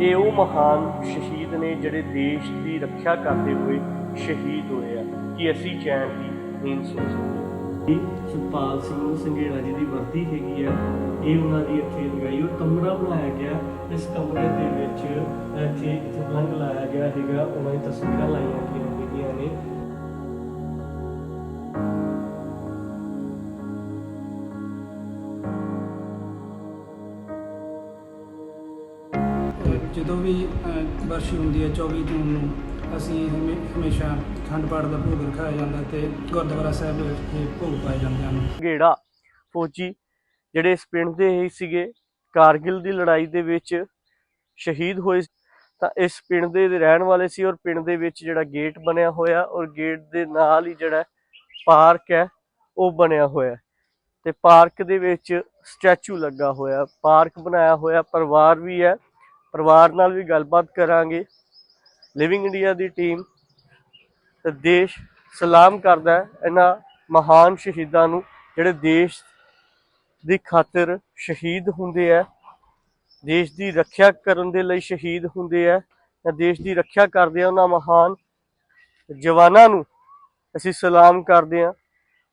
ਇਹ ਉਹ ਮਹਾਨ ਸ਼ਹੀਦ ਨੇ ਜਿਹੜੇ ਦੇਸ਼ ਦੀ ਰੱਖਿਆ ਕਰਦੇ ਹੋਏ ਸ਼ਹੀਦ ਹੋਏ ਆ, ਕਿ ਅਸੀਂ ਚੈਨ ਦੀ ਨੀਂਦ ਸੋ ਸਕੀਏ ਇਹ ਸਿੰਘ ਸੰਘੇੜਾ ਜੀ ਦੀ ਵਰਦੀ ਹੈਗੀ ਆ, ਇਹ ਉਹਨਾਂ ਦੀ ਇੱਥੇ ਲਗਾਈ, ਉਹ ਕਮਰਾ ਬਣਾਇਆ ਗਿਆ, ਇਸ ਕਮਰੇ ਦੇ ਵਿੱਚ ਇੱਥੇ ਇੱਥੇ ਲਾਇਆ ਗਿਆ ਹੈਗਾ, ਉਹਨਾਂ ਦੀ ਤਸਵੀਰਾਂ ਲਾਈਆਂ ਗਈਆਂ। ਜਦੋਂ ਵੀ ਅਹ, ਵਰਸ਼ੀ ਹੁੰਦੀ ਹੈ 24 ਜੂਨ ਨੂੰ ਅਸੀਂ ਹਮੇ- ਹਮੇਸ਼ਾ ਖੰਡ ਪਾਠ ਦਾ ਭੋਗ ਰਖਾਇਆ ਜਾਂਦਾ ਤੇ ਗੁਰਦੁਆਰਾ ਸਾਹਿਬ ਵਿਖੇ ਭੋਗ ਪਾਏ ਜਾਂਦੇ ਹਨ। ਗੇੜਾ ਫੌਜੀ ਜਿਹੜੇ ਇਸ ਪਿੰਡ ਦੇ ਹੀ ਸੀਗੇ ਕਾਰਗਿਲ ਦੀ ਲੜਾਈ ਦੇ ਵਿੱਚ ਸ਼ਹੀਦ ਹੋਏ ਤਾਂ ਇਸ ਪਿੰਡ ਦੇ ਦੇ ਰਹਿਣ ਵਾਲੇ ਸੀ ਔਰ ਪਿੰਡ ਦੇ ਵਿੱਚ ਜਿਹੜਾ ਗੇਟ ਬਣਿਆ ਹੋਇਆ ਔਰ ਗੇਟ ਦੇ ਨਾਲ ਹੀ ਜਿਹੜਾ ਪਾਰਕ ਹੈ ਉਹ ਬਣਿਆ ਹੋਇਆ ਤੇ ਪਾਰਕ ਦੇ ਵਿੱਚ ਸਟੈਚੂ ਲੱਗਾ ਹੋਇਆ ਪਾਰਕ ਬਣਾਇਆ ਹੋਇਆ ਪਰਿਵਾਰ ਵੀ ਹੈ। ਪਰਿਵਾਰ ਨਾਲ ਵੀ ਗੱਲਬਾਤ ਕਰਾਂਗੇ। ਲਿਵਿੰਗ ਇੰਡੀਆ ਦੀ ਟੀਮ ਤੇ ਦੇਸ਼ ਸਲਾਮ ਕਰਦਾ ਹੈ ਇਹਨਾਂ ਮਹਾਨ ਸ਼ਹੀਦਾਂ ਨੂੰ, ਜਿਹੜੇ ਦੇਸ਼ ਦੀ ਖਾਤਰ ਸ਼ਹੀਦ ਹੁੰਦੇ ਆ ਦੇਸ਼ ਦੀ ਰੱਖਿਆ ਕਰਨ ਦੇ ਲਈ ਸ਼ਹੀਦ ਹੁੰਦੇ ਆ ਜਾਂ ਦੇਸ਼ ਦੀ ਰੱਖਿਆ ਕਰਦੇ ਆ ਉਹਨਾਂ ਮਹਾਨ ਜਵਾਨਾਂ ਨੂੰ ਅਸੀਂ ਸਲਾਮ ਕਰਦੇ ਆ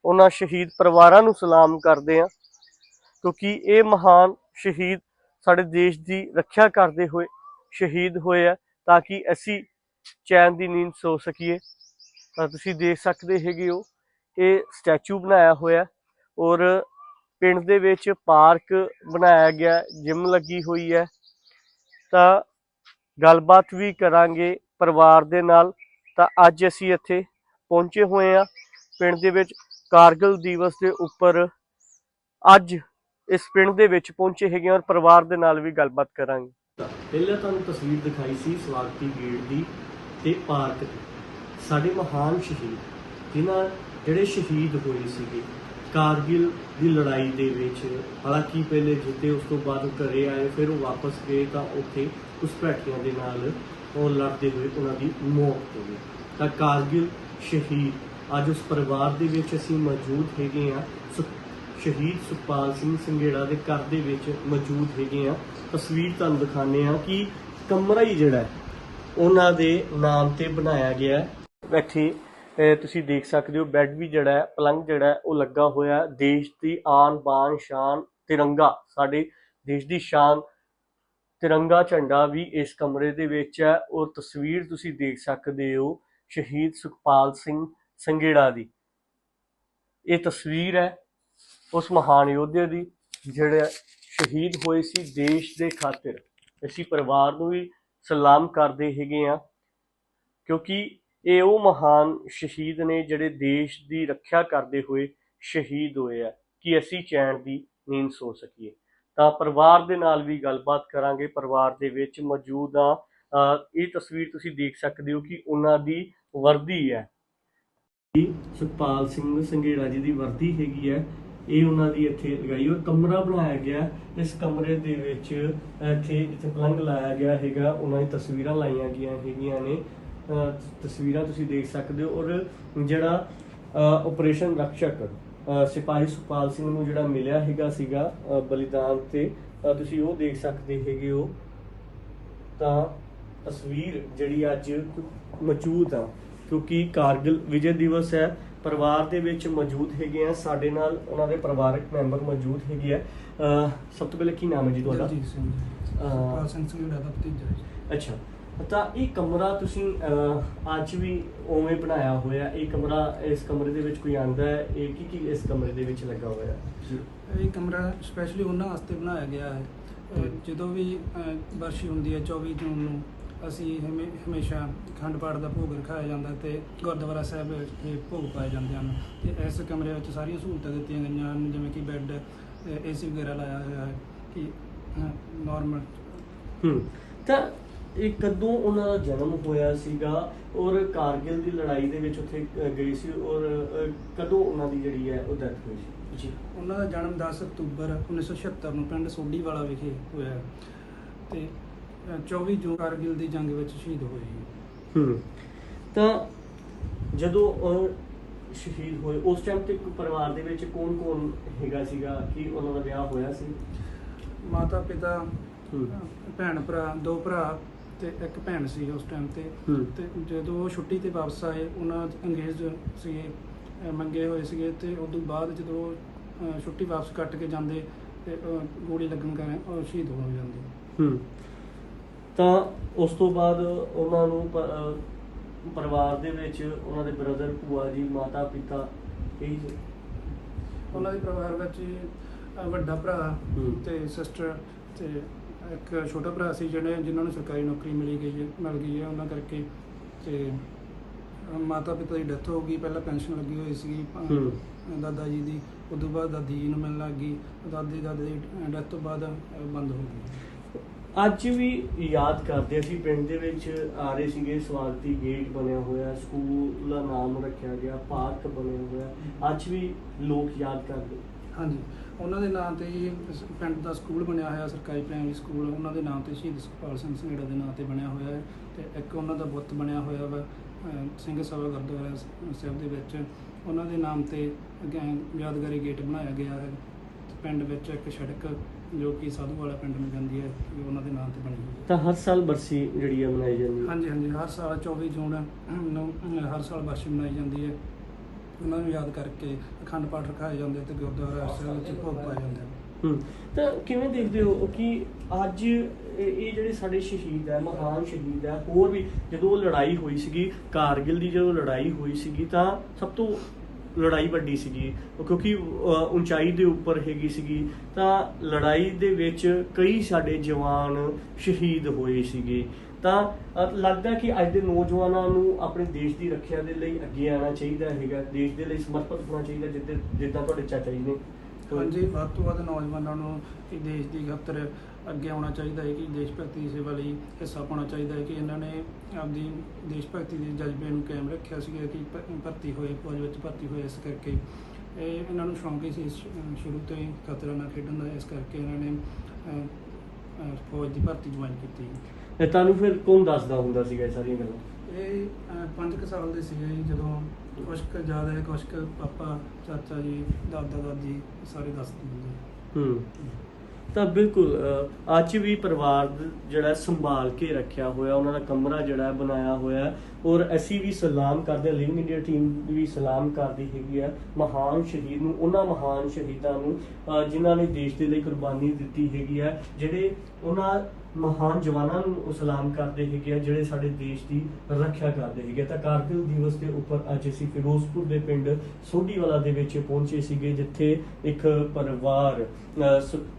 ਉਹਨਾਂ ਸ਼ਹੀਦ ਪਰਿਵਾਰਾਂ ਨੂੰ ਸਲਾਮ ਕਰਦੇ ਆ ਕਿਉਂਕਿ ਇਹ ਮਹਾਨ ਸ਼ਹੀਦ ਸਾਡੇ ਦੇਸ਼ ਦੀ ਰੱਖਿਆ ਕਰਦੇ ਹੋਏ ਸ਼ਹੀਦ ਹੋਏ ਆ, ਤਾਂ ਕਿ ਅਸੀਂ ਚੈਨ ਦੀ ਨੀਂਦ ਸੋ ਸਕੀਏ। ਤਾਂ ਤੁਸੀਂ ਦੇਖ ਸਕਦੇ ਹੈਗੇ ਹੋ, ਇਹ ਸਟੈਚੂ ਬਣਾਇਆ ਹੋਇਆ। ਔਰ ਪਿੰਡ ਦੇ ਵਿੱਚ ਪਾਰਕ ਬਣਾਇਆ ਗਿਆ, ਜਿਮ ਲੱਗੀ ਹੋਈ ਹੈ। ਤਾਂ ਗੱਲਬਾਤ ਵੀ ਕਰਾਂਗੇ ਪਰਿਵਾਰ ਦੇ ਨਾਲ। ਤਾਂ ਅੱਜ ਅਸੀਂ ਇੱਥੇ ਪਹੁੰਚੇ ਹੋਏ ਆ ਪਿੰਡ ਦੇ ਵਿੱਚ ਕਾਰਗਿਲ ਦਿਵਸ ਦੇ ਉੱਪਰ ਅੱਜ ਇਸ ਪਿੰਡ ਦੇ ਵਿੱਚ ਪਹੁੰਚੇ ਹੈਗੇ ਹਾਂ ਔਰ ਪਰਿਵਾਰ ਦੇ ਨਾਲ ਵੀ ਗੱਲਬਾਤ ਕਰਾਂਗੇ। ਪਹਿਲਾਂ ਤੁਹਾਨੂੰ ਤਸਵੀਰ ਦਿਖਾਈ ਸੀ ਸਵਾਗਤੀ ਗੇਟ ਦੀ ਤੇ ਪਾਰਕ ਦੀ। ਸਾਡੇ ਮਹਾਨ ਸ਼ਹੀਦ, ਜਿਨ੍ਹਾਂ ਜਿਹੜੇ ਸ਼ਹੀਦ ਹੋਏ ਸੀਗੇ, ਕਾਰਗਿਲ ਦੀ ਲੜਾਈ ਦੇ ਵਿੱਚ, ਹਾਲਾਂਕਿ ਪਹਿਲੇ ਜਿੱਤੇ, ਉਸ ਤੋਂ ਬਾਅਦ ਉਹ ਘਰੇ ਆਏ, ਫਿਰ ਉਹ ਵਾਪਸ ਗਏ ਤਾਂ ਉੱਥੇ ਘੁਸਪੈਠੀਆਂ ਦੇ ਨਾਲ ਉਹ ਲੜਦੇ ਹੋਏ ਉਹਨਾਂ ਦੀ ਮੌਤ ਹੋ ਗਈ। ਤਾਂ ਕਾਰਗਿਲ ਸ਼ਹੀਦ, ਅੱਜ ਉਸ ਪਰਿਵਾਰ ਦੇ ਵਿੱਚ ਅਸੀਂ ਮੌਜੂਦ ਹੈਗੇ ਆ ਸ਼ਹੀਦ ਸੁਖਪਾਲ ਸਿੰਘ ਸੰਘੇੜਾ ਦੇ ਘਰ ਦੇ ਵਿੱਚ ਮੌਜੂਦ ਹੈਗੇ ਆ। ਤਸਵੀਰ ਤੁਹਾਨੂੰ ਦਿਖਾਣੇ ਆ ਕਿ ਕਮਰਾ ਹੀ ਜਿਹੜਾ ਹੈ, ਉਹਨਾਂ ਦੇ ਨਾਮ ਤੇ ਬਣਾਇਆ ਗਿਆ ਹੈ। ਬੈਠੇ, ਅਹ, ਤੁਸੀਂ ਦੇਖ ਸਕਦੇ ਹੋ, ਬੈੱਡ ਵੀ ਜਿਹੜਾ ਹੈ ਪਲੰਗ ਜਿਹੜਾ ਹੈ, ਉਹ ਲੱਗਾ ਹੋਇਆ ਦੇਸ਼ ਦੀ ਆਨ ਬਾਨ ਸ਼ਾਨ ਤਿਰੰਗਾ, ਸਾਡੇ ਦੇਸ਼ ਦੀ ਸ਼ਾਨ ਤਿਰੰਗਾ ਝੰਡਾ ਵੀ ਇਸ ਕਮਰੇ ਦੇ ਵਿੱਚ ਹੈ। ਔਰ ਤਸਵੀਰ ਤੁਸੀਂ ਦੇਖ ਸਕਦੇ ਹੋ, ਸ਼ਹੀਦ ਸੁਖਪਾਲ ਸਿੰਘ ਸੰਘੇੜਾ ਦੀ। ਇਹ ਤਸਵੀਰ ਹੈ ਉਸ ਮਹਾਨ ਯੋਧੇ ਦੀ ਜਿਹੜੇ ਸ਼ਹੀਦ ਹੋਏ ਸੀ ਦੇਸ਼ ਦੇ ਖਾਤਰ। ਅਸੀਂ ਪਰਿਵਾਰ ਨੂੰ ਵੀ ਸਲਾਮ ਕਰਦੇ ਹੈਗੇ ਆ ਕਿਉਂਕਿ ਇਹ ਉਹ ਮਹਾਨ ਸ਼ਹੀਦ ਨੇ ਜਿਹੜੇ ਦੇਸ਼ ਦੀ ਰੱਖਿਆ ਕਰਦੇ ਹੋਏ ਸ਼ਹੀਦ ਹੋਏ ਆ ਕਿ ਅਸੀਂ ਚੈਨ ਦੀ ਨੀਂਦ ਸੋ ਸਕੀਏ। ਤਾਂ ਪਰਿਵਾਰ ਦੇ ਨਾਲ ਵੀ ਗੱਲਬਾਤ ਕਰਾਂਗੇ। ਪਰਿਵਾਰ ਦੇ ਵਿੱਚ ਮੌਜੂਦ ਆ ਅ, ਇਹ ਤਸਵੀਰ ਤੁਸੀਂ ਦੇਖ ਸਕਦੇ ਹੋ ਕਿ ਉਹਨਾਂ ਦੀ ਵਰਦੀ ਹੈ। ਸੁਖਪਾਲ ਸਿੰਘ ਸੰਘੇੜਾ ਜੀ ਦੀ ਵਰਦੀ ਹੈਗੀ ਹੈ। ਇਹ ਉਹਨਾਂ ਦੀ ਇੱਥੇ ਲਗਾਈ ਔਰ ਕਮਰਾ ਬਣਾਇਆ ਗਿਆ। ਇਸ ਕਮਰੇ ਦੇ ਵਿੱਚ ਇੱਥੇ ਜਿੱਥੇ ਪਲੰਗ ਲਾਇਆ ਗਿਆ ਹੈਗਾ, ਉਹਨਾਂ ਦੀ ਤਸਵੀਰਾਂ ਲਾਈਆਂ ਗਈਆਂ ਹੈਗੀਆਂ ਨੇ। ਤਸਵੀਰਾਂ ਤੁਸੀਂ ਦੇਖ ਸਕਦੇ ਹੋ ਔਰ ਜਿਹੜਾ ਆਪਰੇਸ਼ਨ ਰਕਸ਼ਕ ਸਿਪਾਹੀ ਸੁਖਪਾਲ ਸਿੰਘ ਨੂੰ ਜਿਹੜਾ ਮਿਲਿਆ ਹੈਗਾ ਸੀਗਾ ਬਲੀਦਾਨ ਤੇ ਤੁਸੀਂ ਉਹ ਦੇਖ ਸਕਦੇ ਹੈਗੇ ਹੋ। ਤਾਂ ਤਸਵੀਰ ਜਿਹੜੀ ਅੱਜ ਮੌਜੂਦ ਆ। ਕਿਉਂਕਿ ਕਾਰਗਿਲ ਵਿਜੇ ਦਿਵਸ ਹੈ। ਪਰਿਵਾਰ ਦੇ ਵਿੱਚ ਮੌਜੂਦ ਹੈਗੇ ਆ। ਸਾਡੇ ਨਾਲ ਉਹਨਾਂ ਦੇ ਪਰਿਵਾਰਕ ਮੈਂਬਰ ਮੌਜੂਦ ਹੈਗੇ ਆ। ਸਭ ਤੋਂ ਪਹਿਲੇ ਕੀ ਨਾਮ ਹੈ ਜੀ ਤੁਹਾਡਾ? ਦਲਜੀਤ ਸਿੰਘ ਸੁਖਪਾਲ ਸਿੰਘ ਸੰਘੇੜਾ ਦਾ ਭਤੀਜਾ ਜੀ। ਅੱਛਾ। ਤਾਂ ਇਹ ਕਮਰਾ ਤੁਸੀਂ ਅੱਜ ਵੀ ਉਵੇਂ ਬਣਾਇਆ ਹੋਇਆ। ਇਹ ਕਮਰਾ ਇਸ ਕਮਰੇ ਦੇ ਵਿੱਚ ਕੋਈ ਆਂਦਾ ਹੈ? ਇਹ ਕੀ ਕੀ ਇਸ ਕਮਰੇ ਦੇ ਵਿੱਚ ਲੱਗਾ ਹੋਇਆ? ਹੈ ਇਹ ਕਮਰਾ ਸਪੈਸ਼ਲੀ ਉਹਨਾਂ ਵਾਸਤੇ ਬਣਾਇਆ ਗਿਆ ਹੈ। ਜਦੋਂ ਵੀ ਵਰਸ਼ੀ ਹੁੰਦੀ ਹੈ 24 ਜੂਨ ਨੂੰ ਅਸੀਂ ਹਮੇ- ਹਮੇਸ਼ਾ ਖੰਡ ਪਾਠ ਦਾ ਭੋਗ ਰਖਾਇਆ ਜਾਂਦਾ ਤੇ ਗੁਰਦੁਆਰਾ ਸਾਹਿਬ ਵਿਖੇ ਭੋਗ ਪਾਏ ਜਾਂਦੇ ਹਨ। ਤੇ ਇਸ ਕਮਰੇ ਵਿੱਚ ਸਾਰੀਆਂ ਸਹੂਲਤਾਂ ਦਿੱਤੀਆਂ ਗਈਆਂ ਹਨ ਜਿਵੇਂ ਕਿ ਬੈੱਡ ਏਸੀ ਵਗੈਰਾ ਲਾਇਆ ਹੋਇਆ ਹੈ ਕਿ ਨਾਰਮਲ ਹੂੰ ਤਾਂ ਇਹ ਕਦੋਂ ਉਹਨਾਂ ਦਾ ਜਨਮ ਹੋਇਆ ਸੀਗਾ ਔਰ ਕਾਰਗਿਲ ਦੀ ਲੜਾਈ ਦੇ ਵਿੱਚ ਉੱਥੇ ਅਹ, ਗਏ ਸੀ ਔਰ ਕਦੋਂ ਉਹਨਾਂ ਦੀ ਜਿਹੜੀ ਹੈ ਉਹ ਡੈਥ ਹੋਈ ਸੀ? ਜੀ ਉਹਨਾਂ ਦਾ ਜਨਮ 10 ਅਕਤੂਬਰ 1976 ਨੂੰ ਪਿੰਡ ਸੋਢੀਵਾਲਾ ਵਿਖੇ ਹੋਇਆ ਹੈ। ਤੇ ਅ, 24 ਜੂਨ ਕਾਰਗਿਲ ਦੀ ਜੰਗ ਵਿੱਚ ਸ਼ਹੀਦ ਹੋਏ ਸੀ। ਹੂੰ। ਤਾਂ ਜਦੋਂ ਉਹ ਸ਼ਹੀਦ ਹੋਏ ਉਸ ਟਾਈਮ ਤੇ ਪਰਿਵਾਰ ਦੇ ਵਿੱਚ ਕੌਣ ਕੌਣ ਹੈਗਾ ਸੀਗਾ? ਕਿ ਉਹਨਾਂ ਦਾ ਵਿਆਹ ਹੋਇਆ ਸੀ? ਮਾਤਾ ਪਿਤਾ ਹੂੰ। ਭੈਣ ਭਰਾ ਦੋ ਭਰਾ ਤੇ ਇੱਕ ਭੈਣ ਸੀ ਉਸ ਟਾਈਮ ਤੇ। ਹੂੰ। ਤੇ ਜਦੋਂ ਉਹ ਛੁੱਟੀ ਤੇ ਵਾਪਸ ਆਏ ਉਹਨਾਂ ਅੰਗਰੇਜ਼ ਸੀਗੇ ਅਹ ਮੰਗੇ ਹੋਏ ਸੀਗੇ ਤੇ ਉਸ ਤੋਂ ਬਾਅਦ ਜਦੋਂ ਅਹ ਛੁੱਟੀ ਵਾਪਸ ਕੱਟ ਕੇ ਜਾਂਦੇ ਤੇ ਅਹ ਗੋਲੀ ਲੱਗਣ ਕਾਰਨ ਉਹ ਸ਼ਹੀਦ ਹੋ ਜਾਂਦੇ। ਹੂੰ। ਤਾਂ ਉਸ ਤੋਂ ਬਾਅਦ ਉਹਨਾਂ ਨੂੰ ਪਰਿਵਾਰ ਦੇ ਵਿੱਚ ਉਹਨਾਂ ਦੇ ਬ੍ਰਦਰ ਭੂਆ ਜੀ ਮਾਤਾ ਪਿਤਾ ਇਹੀ ਸੀ। ਉਹਨਾਂ ਦੇ ਪਰਿਵਾਰ ਵਿੱਚ ਵੱਡਾ ਭਰਾ। ਤੇ ਸਿਸਟਰ ਤੇ ਇੱਕ ਛੋਟਾ ਭਰਾ ਸੀ ਜਿਹੜੇ ਜਿਨ੍ਹਾਂ ਨੂੰ ਸਰਕਾਰੀ ਨੌਕਰੀ ਮਿਲੀ ਗਈ ਹੈ ਮਿਲ ਗਈ ਹੈ ਉਹਨਾਂ ਕਰਕੇ ਤੇ ਮਾਤਾ ਪਿਤਾ ਦੀ ਡੈਥ ਹੋ ਗਈ ਪਹਿਲਾਂ ਪੈਨਸ਼ਨ ਲੱਗੀ ਹੋਈ ਸੀ ਹੂੰ। ਦਾਦਾ ਜੀ ਦੀ ਤੋਂ ਬਾਅਦ ਦਾਦੀ ਜੀ ਨੂੰ ਮਿਲਣ ਲੱਗ ਗਈ ਦਾਦੀ ਦਾਦੇ ਦੀ ਡੈਥ ਤੋਂ ਬਾਅਦ ਬੰਦ ਹੋ ਗਈ ਅੱਜ ਵੀ ਯਾਦ ਕਰਦੇ ਅਸੀਂ ਪਿੰਡ ਦੇ ਵਿੱਚ ਆ ਰਹੇ ਸੀਗੇ, ਸਵਾਗਤੀ ਗੇਟ ਬਣਿਆ ਹੋਇਆ ਸਕੂਲ ਦਾ ਨਾਮ ਰੱਖਿਆ ਗਿਆ, ਪਾਰਕ ਬਣਿਆ ਹੋਇਆ ਅੱਜ ਵੀ ਲੋਕ ਯਾਦ ਕਰਦੇ ਹਾਂਜੀ, ਉਹਨਾਂ ਦੇ ਨਾਂ ਤੇ ਹੀ ਪਿੰਡ ਦਾ ਸਕੂਲ ਬਣਿਆ ਹੋਇਆ, ਸਰਕਾਰੀ ਪ੍ਰਾਇਮਰੀ ਸਕੂਲ ਉਹਨਾਂ ਦੇ ਨਾਮ ਤੇ ਸ਼ਹੀਦ ਸੁਖਪਾਲ ਸਿੰਘ ਸੰਘੇੜਾ ਦੇ ਨਾਂ ਤੇ ਬਣਿਆ ਹੋਇਆ ਹੈ ਤੇ ਇੱਕ ਉਹਨਾਂ ਦਾ ਬੁੱਤ ਬਣਿਆ ਹੋਇਆ ਵਾ ਸਿੰਘ ਸਭਾ ਗੁਰਦੁਆਰਾ ਸਾਹਿਬ ਦੇ ਵਿੱਚ। ਉਹਨਾਂ ਦੇ ਨਾਮ ਤੇ ਅੱਗੇ ਯਾਦਗਾਰੀ ਗੇਟ ਬਣਾਇਆ ਗਿਆ ਹੈ। ਪਿੰਡ ਵਿੱਚ ਇੱਕ ਸੜਕ ਜੋ ਕਿ ਸਾਧੂ ਵਾਲਾ ਪਿੰਡ ਨੂੰ ਜਾਂਦੀ ਹੈ ਇਹ ਉਹਨਾਂ ਦੇ ਨਾਮ ਤੇ ਬਣੀ ਹੋਈ ਹੈ। ਤਾਂ ਹਰ ਸਾਲ ਬਰਸੀ ਜਿਹੜੀ ਆ ਮਨਾਈ ਜਾਂਦੀ ਹੈ? ਹਾਂਜੀ ਹਾਂਜੀ ਹਰ ਸਾਲ 24 ਜੂਨ ਨੂੰ ਹਰ ਸਾਲ ਬਰਸੀ ਮਨਾਈ ਜਾਂਦੀ ਹੈ। ਉਹਨਾਂ ਨੂੰ ਯਾਦ ਕਰਕੇ ਅਖੰਡ ਪਾਠ ਰਖਾਏ ਜਾਂਦੇ ਤੇ ਗੁਰਦੁਆਰਾ ਸਾਹਿਬ ਵਿੱਚ ਭੋਗ ਪਾਏ ਜਾਂਦੇ ਹਨ ਹੂੰ ਤਾਂ ਕਿਵੇਂ ਦੇਖਦੇ ਹੋ ਕਿ ਅੱਜ ਇਹ ਇਹ ਜਿਹੜੇ ਸਾਡੇ ਸ਼ਹੀਦ ਹੈ ਮਹਾਨ ਸ਼ਹੀਦ ਹੈ ਹੋਰ ਵੀ ਜਦੋਂ ਉਹ ਲੜਾਈ ਹੋਈ ਸੀਗੀ ਕਾਰਗਿਲ ਦੀ ਜਦੋਂ ਲੜਾਈ ਹੋਈ ਸੀਗੀ ਤਾਂ ਸਭ ਤੋਂ ਲੜਾਈ ਵੱਡੀ ਸੀਗੀ। ਕਿਉਂਕਿ ਉਚਾਈ ਦੇ ਉੱਪਰ ਹੈਗੀ ਸੀਗੀ। ਤਾਂ ਲੜਾਈ ਦੇ ਵਿੱਚ ਕਈ ਸਾਡੇ ਜਵਾਨ ਸ਼ਹੀਦ ਹੋਏ ਸੀਗੇ। ਤਾਂ ਲੱਗਦਾ ਕਿ ਅੱਜ ਦੇ ਨੌਜਵਾਨਾਂ ਨੂੰ ਆਪਣੇ ਦੇਸ਼ ਦੀ ਰੱਖਿਆ ਦੇ ਲਈ ਅੱਗੇ ਆਉਣਾ ਚਾਹੀਦਾ ਹੈਗਾ। ਦੇਸ਼ ਦੇ ਲਈ ਸਮਰਪਿਤ ਹੋਣਾ ਚਾਹੀਦਾ ਜਿੱਦਾਂ ਜਿੱਦਾਂ ਤੁਹਾਡੇ ਚਾਚਾ ਜੀ ਨੇ। ਹਾਂਜੀ, ਵੱਧ ਤੋਂ ਵੱਧ ਨੌਜਵਾਨਾਂ ਨੂੰ ਦੇਸ਼ ਦੀ ਖਾਤਰ ਅੱਗੇ ਆਉਣਾ ਚਾਹੀਦਾ ਹੈ ਕਿ ਦੇਸ਼ ਭਗਤੀ ਦੀ ਸੇਵਾ ਲਈ ਹਿੱਸਾ ਪਾਉਣਾ ਚਾਹੀਦਾ ਹੈ ਕਿ ਇਹਨਾਂ ਨੇ ਆਪਦੀ ਦੇਸ਼ ਭਗਤੀ ਦੇ ਜਜ਼ਬੇ ਨੂੰ ਕਾਇਮ ਰੱਖਿਆ ਸੀਗਾ ਕਿ ਭਰਤੀ ਹੋਏ ਫੌਜ ਵਿੱਚ ਭਰਤੀ ਹੋਏ ਇਸ ਕਰਕੇ। ਇਹ ਇਹਨਾਂ ਨੂੰ ਸ਼ੌਂਕ ਹੀ ਸੀ ਸ਼- ਸ਼ੁਰੂ ਤੋਂ ਹੀ ਖਤਰਾ ਨਾਲ ਖੇਡਣ ਦਾ ਇਸ ਕਰਕੇ ਇਹਨਾਂ ਨੇ ਫੌਜ ਦੀ ਭਰਤੀ ਜੁਆਇਨ ਕੀਤੀ। ਤੇ ਤੁਹਾਨੂੰ ਫਿਰ ਕੌਣ ਦੱਸਦਾ ਹੁੰਦਾ ਸੀਗਾ ਇਹ ਸਾਰੀਆਂ ਗੱਲਾਂ? ਇਹ ਪੰਜ ਕੁ ਸਾਲ ਦੇ ਸੀਗੇ ਜਦੋਂ ਕੁਛ ਕੁ ਜ਼ਿਆਦਾ ਹੈ ਕੁਛ ਕੁ ਪਾਪਾ ਚਾਚਾ ਜੀ ਦਾਦਾ ਦਾਦੀ ਸਾਰੇ ਦੱਸਦੇ ਹੁੰਦੇ ਹੂੰ। ਤਾਂ ਬਿਲਕੁਲ ਅੱਜ ਵੀ ਪਰਿਵਾਰ ਜਿਹੜਾ ਸੰਭਾਲ ਕੇ ਰੱਖਿਆ ਹੋਇਆ ਉਹਨਾਂ ਦਾ ਕਮਰਾ ਜਿਹੜਾ ਬਣਾਇਆ ਹੋਇਆ ਔਰ ਅਸੀਂ ਵੀ ਸਲਾਮ ਕਰਦੇ ਲਿਵਿੰਗ ਇੰਡੀਆ ਟੀਮ ਵੀ ਸਲਾਮ ਕਰਦੀ ਹੈਗੀ ਆ ਮਹਾਨ ਸ਼ਹੀਦ ਨੂੰ ਉਹਨਾਂ ਮਹਾਨ ਸ਼ਹੀਦਾਂ ਨੂੰ ਅ, ਜਿਨ੍ਹਾਂ ਨੇ ਦੇਸ਼ ਦੇ ਲਈ ਕੁਰਬਾਨੀ ਦਿੱਤੀ ਹੈਗੀ ਆ ਜਿਹੜੇ ਉਹਨਾਂ ਮਹਾਨ ਜਵਾਨਾਂ ਨੂੰ ਉਹ ਸਲਾਮ ਕਰਦੇ ਹੈਗੇ ਆ ਜਿਹੜੇ ਸਾਡੇ ਦੇਸ਼ ਦੀ ਰੱਖਿਆ ਕਰਦੇ ਹੈਗੇ ਆ। ਤਾਂ ਕਾਰਗਿਲ ਦਿਵਸ ਦੇ ਉੱਪਰ ਅੱਜ ਅਸੀਂ ਫਿਰੋਜ਼ਪੁਰ ਦੇ ਪਿੰਡ ਸੋਢੀਵਾਲਾ ਦੇ ਵਿੱਚ ਪਹੁੰਚੇ ਸੀਗੇ ਜਿੱਥੇ ਇੱਕ ਪਰਿਵਾਰ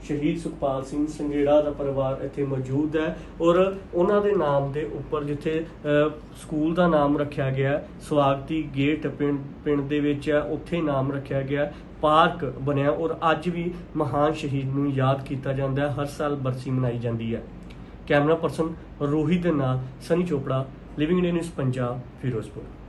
ਸ਼ਹੀਦ ਸੁਖਪਾਲ ਸਿੰਘ ਸੰਗੇੜਾ ਦਾ ਪਰਿਵਾਰ ਇੱਥੇ ਮੌਜੂਦ ਹੈ ਔਰ ਉਹਨਾਂ ਦੇ ਨਾਮ ਦੇ ਉੱਪਰ ਜਿੱਥੇ ਅ, ਸਕੂਲ ਦਾ ਨਾਮ ਰੱਖਿਆ ਗਿਆ ਸਵਾਗਤੀ ਗੇਟ ਪਿੰਡ ਪਿੰਡ ਦੇ ਵਿੱਚ ਹੈ ਉੱਥੇ ਨਾਮ ਰੱਖਿਆ ਗਿਆ ਪਾਰਕ ਬਣਿਆ ਔਰ ਅੱਜ ਵੀ ਮਹਾਨ ਸ਼ਹੀਦ ਨੂੰ ਯਾਦ ਕੀਤਾ ਜਾਂਦਾ ਹੈ ਹਰ ਸਾਲ ਬਰਸੀ ਮਨਾਈ ਜਾਂਦੀ ਹੈ ਕੈਮਰਾ ਪਰਸਨ ਰੋਹਿਤ ਦੇ ਨਾਲ Sunny Chopra living India news Punjab Ferozepur.